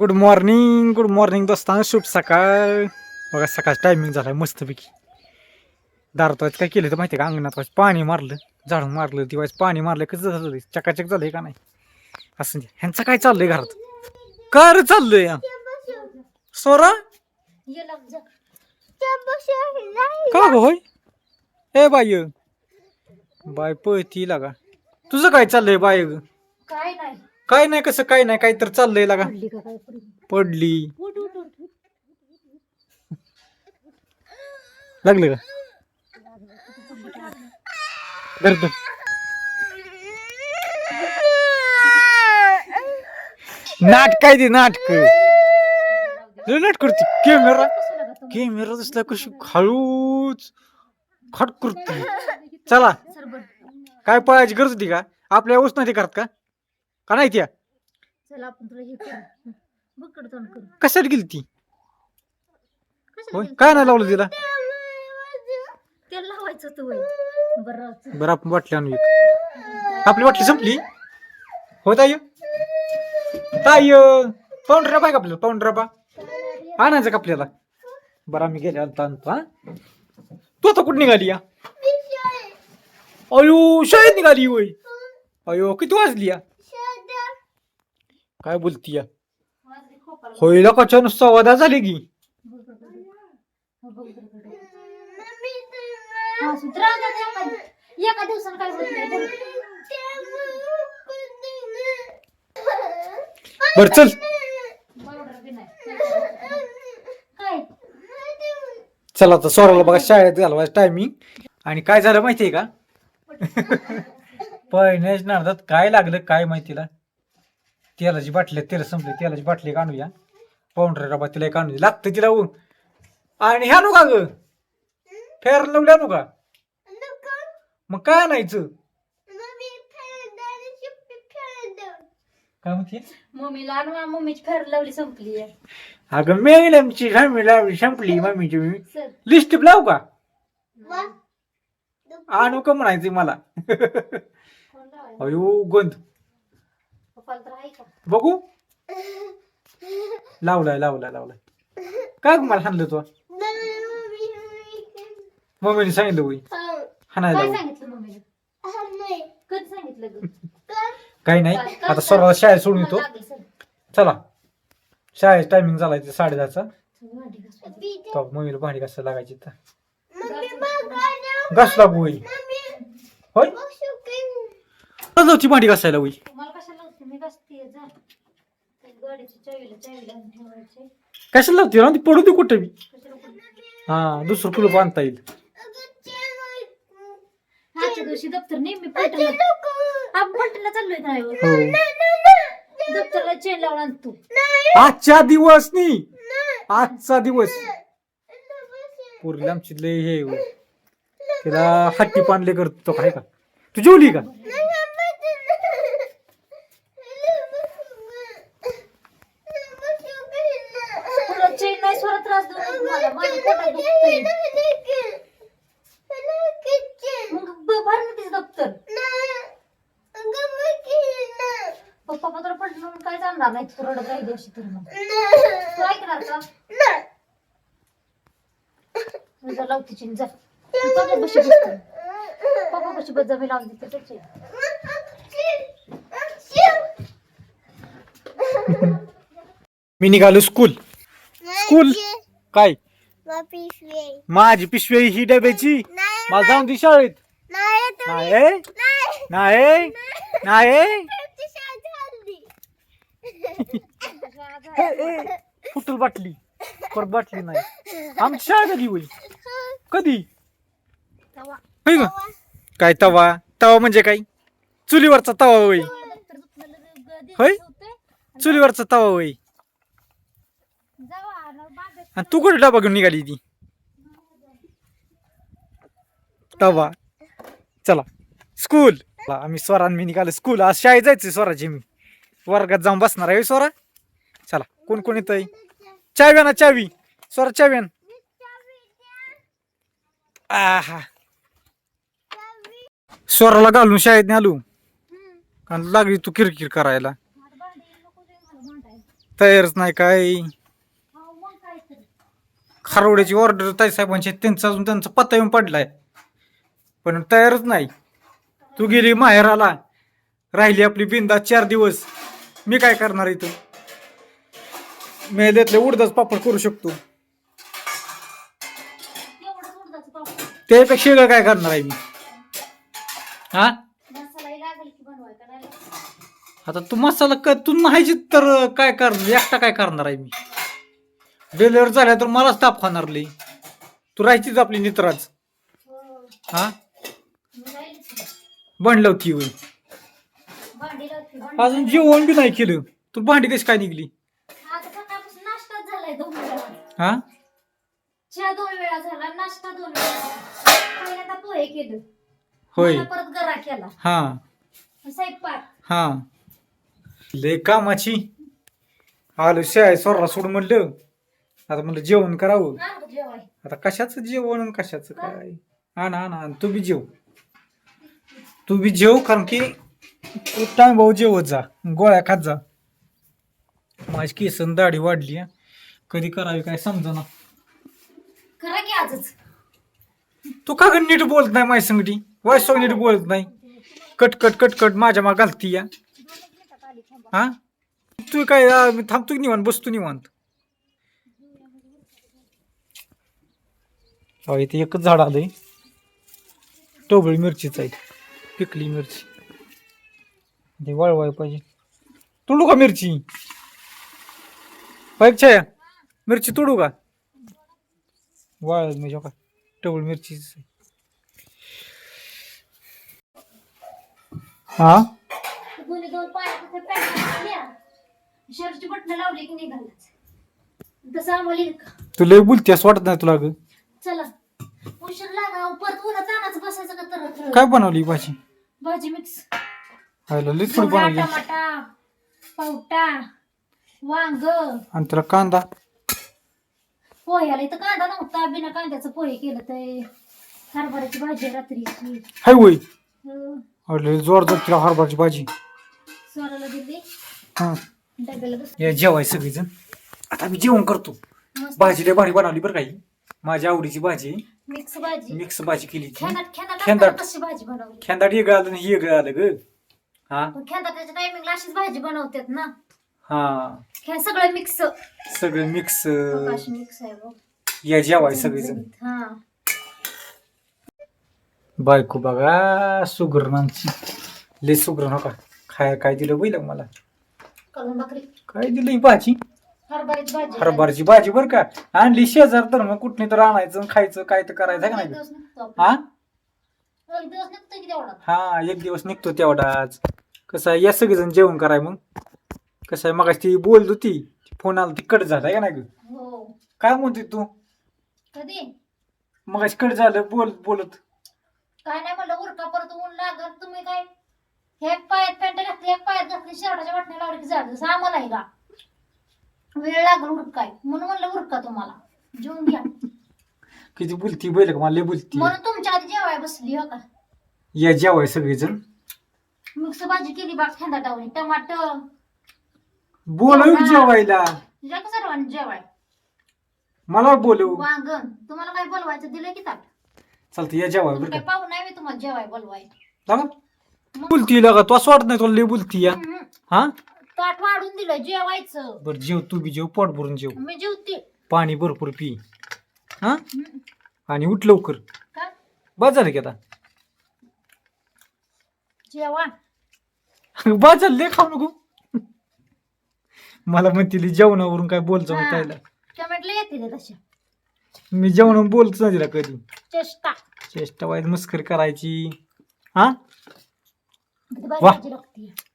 Good morning good morning दोस्तांनो. शुभ सकाळ. बघा सकाळचा टायमिंग झाला मस्तपैकी. दारात काय केलं तर माहिती आहे का? अंगणात व्हायचं पाणी मारलं झाडून मारलं दिवायचं पाणी मारलं. कसं झालं चकाचक झालंय का नाही? असं म्हणजे ह्यांचं काय चाललंय घरात? काय रे चाललंय सोरा? का होय? ए बाय बाय पळती लागा. तुझं काय चाललंय बाय काय नाही. काय नाही कसं काय नाही काय तर चाललंय लागा. पडली का काय पडली? पडली. उठ उठ उठ. लागलं का? धर धर. नाटक आहे ते नाटक. नाटक करते. कॅमेरा? कॅमेरा दिसला कशी हळूच खट करते चला काय पळायची गरज होती का? आपल्या वस्तू नाही ते करत का? का नाही त्या? चला आपण तुला हे करू. बकड तोंड करू कशाला गेली ती? होय? काय नाही लावलं तिला? तेल लावायचं होतं वय. बरं चल. बरं आपण बाटली आणू एक. आपली बाटली संपली? हो ताई. ताई पाऊंड डबा आहे का आपल्याला? पाऊंड डबा आणायचं का आपल्याला? बरं आम्ही गेले आणतो हा. तू आता कुठं निघाली या? अयो शाळेत निघाली होय. अयो किती वाजली या? काय बोलती या? वाजले खोपाला. होय लोकांच्या नुसतं वादा झाली की? एका- दिवसानं काय. बर चल. चला आता सोराला बघा शाळेत घालवायचं टायमिंग आणि काय झालं माहितीये का? पहिल्याच नारदात काय लागलं काय माहितीला? तेलाची बाटली तेल संपली तेलाची बाटली एक आणूया पाऊंडर डबा तिला एक आणूया लागतं तिला ऊन. आणि ह्या नु का ग फेर लावल्या नु का मग काय आणायचं? काय म्हणते? मम्मीला आणून मम्मीची फेर लावली संपली आहे. अगं मेलमची फॅमिली संपली मम्मीची. मी सर लिस्ट लावू का? आणू का म्हणायचं मला? कोण लावायचं? अयो गंध. आहे का? बघू. लावलाय लावलाय लावलाय. काय मला हाणलं तू? मम्मीने सांगितलं होई हाणायला काय लावू. सांगितलं मम्मीला कधी सांगितलं ग? काही नाही. आता सर्व शाळेत सोडून येतो. लागेल सर. चला. शाळेत टायमिंग झालाय ते साडे दहाचा चल, भांडी घासून. तर मम्मीला भांडी कसं लागायची तर घास लागू होई होय. जाऊची भांडी घासायला होई जा. गाडीची चावीला ठेवायचे. कशाला लावते? ना ती पडू दे कुठे बी. कशाला कोणी- हा दुसरं कुलूप आणता येईल. आजच्या दिवशी दप्तर नेहमी पलटला आपण पलटला चाललोय का नाही हो? हो दप्तरला चेन लावून आणतो आजच्या दिवस नी आजचा दिवस. पोरगी आमची लय हे होय. तिला हट्टी पाणले करतो काय का? तू जेवली का तुला चेन नाही स्वरा त्रास देऊ नको मला माझ्या पोटात दुखतंय मग ब- भर ना तिचं दप्तर पप्पा पत्र पडलं म्हणून काय चालणार नाही तू रडत राहिली अशी तर मग तू ऐकणार का मी जा लावते चिन जा. पप्पा बशी बसते पप्पा बशी बस जा मी लावून देते त्याची मी निघालो स्कूल स्कूल काय? माझी पिशवी. ही डब्याची? मला जाऊन ती शाळेत. नाही नाही? नाही. ए, फुटल बाटली. परत बाटली नाही. आमची शाळा कधी होईल? कधी? होय ग काय तवा? तवा म्हणजे काय? चुलीवरचा तवा होई होय? चुलीवरचा तवा होई आणि तू कुठे डबा घेऊन निघाली ती? तवा. चला. स्कूल. आम्ही स्वरा मी निघालो. स्कूल. आज शाळेत जायचं स्वराची मी. वर्गात जाऊन बसणार आहे स्वरा चला कोण कोण येत चावी ना चावी. स्वरा चावी आहा. स्वराला घालून शाळेत आलो. कारण लागली तू किरकिर करायला. तयारच नाही काय. खारवड्याची ऑर्डर ताई साहेबांची त्यांचा अजून त्यांचा पत्ता येऊन पडलाय. पण तयारच नाही. तू गेली माहेराला. राहिली आपली बिंदा चार दिवस. मी काय करणार इथं? मी त्यातले उडदाच पापड करू शकतो. त्यापेक्षा वेगळं काय करणार आहे मी? हा? मसालाही लागेल की बनवाय का नाही आता तू मसाला क तू नाही तर काय करणार एकटा काय करणार आहे मी? डिलिव्हर झाल्या तर मलाच ताप खाणार लई. तू राहायचीच आपली नित्राच हो. हा? मी राहिलीच की. बनलं होती होई भांडी लावते, भांडी अजून जेवण बी नाही केलं. तू भांडी कशी काय निघली? आता सकाळपासून नाश्ताच झालाय दोन वेळा. हा? चहा दोन वेळा झाला नाश्ता दोन वेळा पहिल्यांदा पोहे केलं. होय. मला परत गरा केला. हा. स्वयंपाक. हा. लय कामाची. आलो शाळे सोरला सोडून म्हणलं. आता म्हणलं जेवण करावं. जेवाय. आता कशाचं जेवण आणि कशाचं काय? आण आण आण. तू बी जेव. तू बी जेव कारण की टाइम भाऊ जेवत जा. गोळ्या खात जा. माझी केसन दाढी वाढली हं. कधी करावी काय समजा खरं की आजच. तू का गं नीट बोलत नाही माझ्या संगटी वायसो नीट बोलत नाही. कट कट कट कट माझ्या माग घालती या हा? तू काय आ, मी थांबतो की निवांत बसतो निवांत. अहो, इथे एकच झाड आलंय. टोबळी मिरचीच आहे. पिकली मिरची. ते वळवाय पाहिजे. तोडू का मिरची? छाया मिरची तोडू का? वाळ मी का टोबळी मिरचीच आहे. हा? दोन्ही दोन पायात पॅन्ट शर्टची बटणं लावली की निघालच. तसं आम्हाला येईल का तू लय बोलतेस वाटत नाही तुला ग चला. उशीर लागा परत उन्हा तानाच बसायचं का तर काय बनवली भाजी? भाजी मिक्स. खायला लय थोडी बनवली टमाटा पावटा वांग. आणि त्याला कांदा. पोह्याला इथं कांदा नव्हता बिना कांद्याचं पोहे केलं तर हरभऱ्याची भाजी आहे रात्रीची. हाय वय. हं, जोरदार तिला हरभराची भाजी. स्वराला दिली. हा. डब्याला बस. या जेवाय सगळेजण. आता मी जेवण करतो. मस्त. भाजी लय भारी बनवली बरं काही माझ्या आवडीची भाजी मिक्स भाजी. मिक्स भाजी केली ती. खेंदाट खेंदाट भाजी बनवली? खेंदाट वेगळं आलं आणि हे वेगळं आलं ग. हा. पण खेंदाटाच्या टायमिंगला अशीच भाजी बनवतात ना. हा. हे सगळं मिक्स सगळं मिक्स अशी मिक्स आहे बघ. या जेवाय सगळेजण. हा. बायको बघा सुगरणांची. लय सुगरण हो का खाय काय दिलं बैल मला? कलम भाकरी. काय दिलं ही भाजी? हरभऱ्याची भाजी. हरभराची भाजी बर का. आणली शेजार तर मग कुठने तर आणायचं आणि खायचं काय तर करायचं आहे का नाही. हा? एक दिवस निघतो की तेवढा? हा एक दिवस निघतो तेवढाच. कसं आहे या सगळेजण जेवण कराय मग. कसं आहे मग ती बोलत होती फोन आला ती कट झाला का नाही ग? हो. काय म्हणते तू? कधी? मग कट झालं बोल बोलत. काय नाही म्हणलं उरका परत ऊन लागल तुम्ही काय? हे एक पायात पॅन्ट घातली एक पायात घातली शर्टाच्या वाटण्या लावली की झालं जसं आम्हाला आहे का? वेळ लागल उरकाय. म्हणून म्हणलं उरका तुम्हाला. जेवून घ्या. किती बोलती बैल का? मला लय बोलती. म्हणून तुमच्या आधी जेवाय बसली हो का? या जेवाय सगळेजण. मिक्स भाजी केली बाग खेंदा टावली टमाटर. बोलव जेवायला. तुझ्या का सर्वांनी जेवाय? मला बोलव. वांगण. तुम्हाला काय बोलवायचं दिलं की ताट? चालतं या जेवाय तुम्ही बरं काय पाहू नाही मी तुम्हाला जेवाय बोलवाय लागा? बोलती लगा तू असं वाटत नाही तुला लय बोलती या. हम्म. हा? ताट वाढून दिलं जेवायचं. बर जेव तू बी जेव पोट भरून जेव. मी जेवते. पाणी भरपूर पी. हा. आणि उठ लवकर. का? बस झालं की आता. जेवा बस झालं लय खाऊ नको. मला म्हणतील जेवणावरून काय बोलतो हा. त्याला. येते मी जेवण बोलतो ना तिला कधी. चेष्टा. चेष्टा वाईट मस्करी करायची. हा? किती वा. भाजी लागते